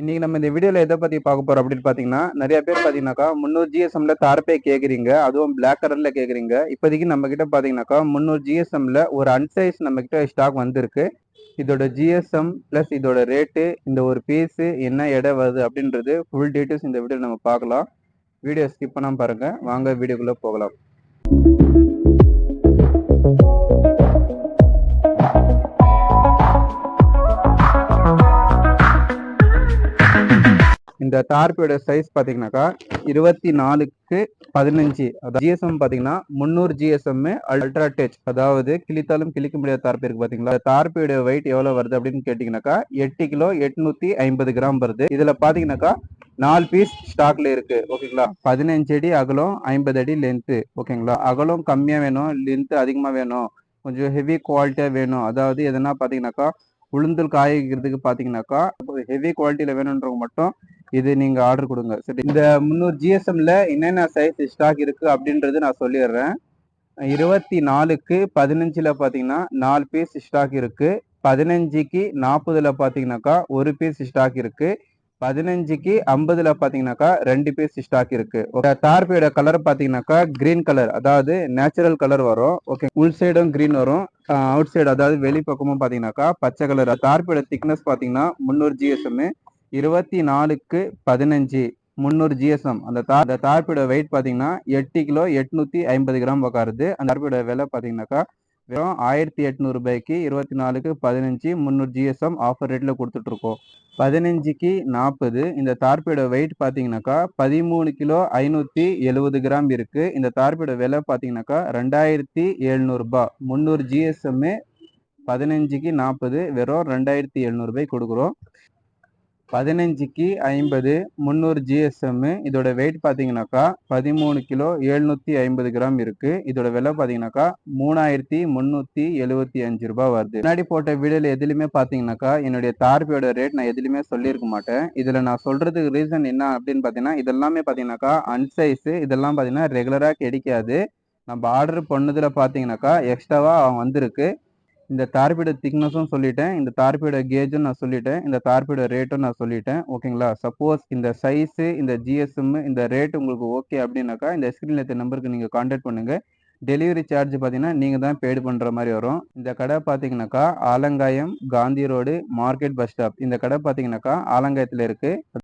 இன்னைக்கு நம்ம இந்த வீடியோல எதை பத்தி பார்க்க போறோம் அப்படின்னு பாத்தீங்கன்னா நிறைய பேர் பாத்தீங்கன்னாக்கா முந்நூறு ஜிஎஸ்எம்ல தார்பே கேக்குறீங்க. அதுவும் பிளாக் கலர்ல கேக்குறீங்க. இப்போதைக்கு நம்ம கிட்ட பாத்தீங்கன்னாக்கா முந்நூறு ஜிஎஸ்எம்ல ஒரு அன்சைஸ் நம்ம கிட்ட ஸ்டாக் வந்திருக்கு. இதோட ஜிஎஸ்எம் பிளஸ் இதோட ரேட்டு இந்த ஒரு பீஸ் என்ன எடை வருது அப்படின்றது ஃபுல் டீட்டெயில்ஸ் இந்த வீடியோ நம்ம பார்க்கலாம். வீடியோ ஸ்கிப் பண்ணாம பாருங்க. வாங்க வீடியோக்குள்ள போகலாம். இந்த தார்பியோட சைஸ் பார்த்தீங்கன்னாக்கா இருபத்தி நாலுக்கு பதினஞ்சு. அதாவது ஜிஎஸ்எம் பார்த்தீங்கன்னா முந்நூறு ஜிஎஸ்எம் அல்ட்ரா டச் அதாவது கிழித்தாலும் கிழிக்க முடியாத தார்பி இருக்கு பார்த்தீங்களா? தார்பியோட வெயிட் எவ்வளோ வருது அப்படின்னு கேட்டிங்கனாக்கா எட்டு கிலோ எட்நூத்தி ஐம்பது கிராம் வருது. இதில் பார்த்தீங்கன்னாக்கா நாலு பீஸ் ஸ்டாக்ல இருக்கு. ஓகேங்களா பதினஞ்சு அடி அகலம் ஐம்பது அடி லென்த்து ஓகேங்களா அகலம் கம்மியாக வேணும் லென்த்து அதிகமாக வேணும். கொஞ்சம் ஹெவி குவாலிட்டியாக வேணும். அதாவது எதனா பார்த்தீங்கன்னாக்கா உளுந்தல் காய பார்த்தீங்கன்னாக்கா ஹெவி குவாலிட்டியில் வேணுன்றவங்க மட்டும் இது நீங்க ஆர்டர் கொடுங்க. சரி இந்த முந்நூறு ஜிஎஸ்எம்ல என்னென்ன சைஸ் ஸ்டாக் இருக்கு அப்படின்றது நான் சொல்லிடுறேன். இருபத்தி நாலுக்கு பதினஞ்சுல பாத்தீங்கன்னா நாலு பீஸ் ஸ்டாக் இருக்கு. பதினஞ்சுக்கு நாற்பதுல பாத்தீங்கன்னாக்கா ஒரு பீஸ் ஸ்டாக் இருக்கு. பதினஞ்சுக்கு ஐம்பதுல பாத்தீங்கன்னாக்கா ரெண்டு பீஸ் ஸ்டாக் இருக்கு. டார்பியோட கலர் பாத்தீங்கன்னாக்கா கிரீன் கலர் அதாவது நேச்சுரல் கலர் வரும். ஓகே உள் சைடும் கிரீன் வரும். அவுட் சைடு அதாவது வெளிப்பக்கமும் பார்த்தீங்கன்னாக்கா பாத்தீங்கன்னாக்கா பச்சை கலர் டார்பியோட திக்னஸ் பாத்தீங்கன்னா முந்நூறு ஜிஎஸ்எம் இருபத்தி நாலுக்கு பதினஞ்சு. முந்நூறு ஜிஎஸ்எம் அந்த தா அந்த தார்பியோட வெயிட் பார்த்தீங்கன்னா எட்டு கிலோ எட்நூற்றி ஐம்பது கிராம் உட்காருது அந்த தார்பியோட விலை பார்த்தீங்கன்னாக்கா வெறும் ஆயிரத்தி எட்நூறு ரூபாய்க்கு இருபத்தி நாலுக்கு பதினஞ்சு முந்நூறு ஜிஎஸ்எம் ஆஃபர் ரேட்டில் கொடுத்துட்ருக்கோம். பதினஞ்சுக்கு நாற்பது. இந்த தார்பியோட வெயிட் பார்த்தீங்கன்னாக்கா பதிமூணு கிலோ ஐநூற்றி எழுபது கிராம் இருக்குது இந்த தார்பியோட விலை பார்த்தீங்கன்னாக்கா ரெண்டாயிரத்தி எழுநூறுபா முந்நூறு ஜிஎஸ்எம்மு பதினஞ்சுக்கு நாற்பது. வெறும் ரெண்டாயிரத்தி எழுநூறுபாய்க்கு கொடுக்குறோம். பதினஞ்சுக்கு ஐம்பது முந்நூறு ஜிஎஸ்எம் இதோட வெயிட் பார்த்தீங்கன்னாக்கா பதிமூணு கிலோ எழுநூற்றி ஐம்பது கிராம் இருக்கு. இதோட விலை பார்த்தீங்கன்னாக்கா மூணாயிரத்தி முந்நூற்றி எழுபத்தி அஞ்சு ரூபாய் வருது. முன்னாடி போட்ட வீடியோவில் எதுலையுமே பார்த்தீங்கன்னாக்கா என்னுடைய தார்பியோட ரேட் நான் எதுலையுமே சொல்லியிருக்க மாட்டேன். இதில் நான் சொல்றதுக்கு ரீசன் என்ன அப்படின்னு பார்த்தீங்கன்னா இதெல்லாமே பார்த்தீங்கன்னாக்கா அன்சைஸு இதெல்லாம் பார்த்தீங்கன்னா ரெகுலராக கிடைக்காது. நம்ம ஆர்டர் பண்ணதில் பார்த்தீங்கன்னாக்கா எக்ஸ்ட்ராவாக அவன் வந்திருக்கு. இந்த தார்பியோட திக்னஸும் சொல்லிட்டேன். இந்த தார்பியோட கேஜும் நான் சொல்லிட்டேன். இந்த தார்பியோட ரேட்டும் நான் சொல்லிட்டேன். ஓகேங்களா சப்போஸ் இந்த சைஸு இந்த ஜிஎஸ்எம் இந்த ரேட் உங்களுக்கு ஓகே அப்படின்னாக்கா இந்த ஸ்க்ரீனில் இருக்க நம்பருக்கு நீங்கள் காண்டாக்ட் பண்ணுங்கள் டெலிவரி சார்ஜ் பார்த்தீங்கன்னா நீங்கள் தான் பேடு பண்ணுற மாதிரி வரும். இந்த கடை பார்த்தீங்கன்னாக்கா Alangayam Gandhi road market bus stop இந்த கடை பார்த்தீங்கன்னாக்கா ஆலங்காயத்தில் இருக்குது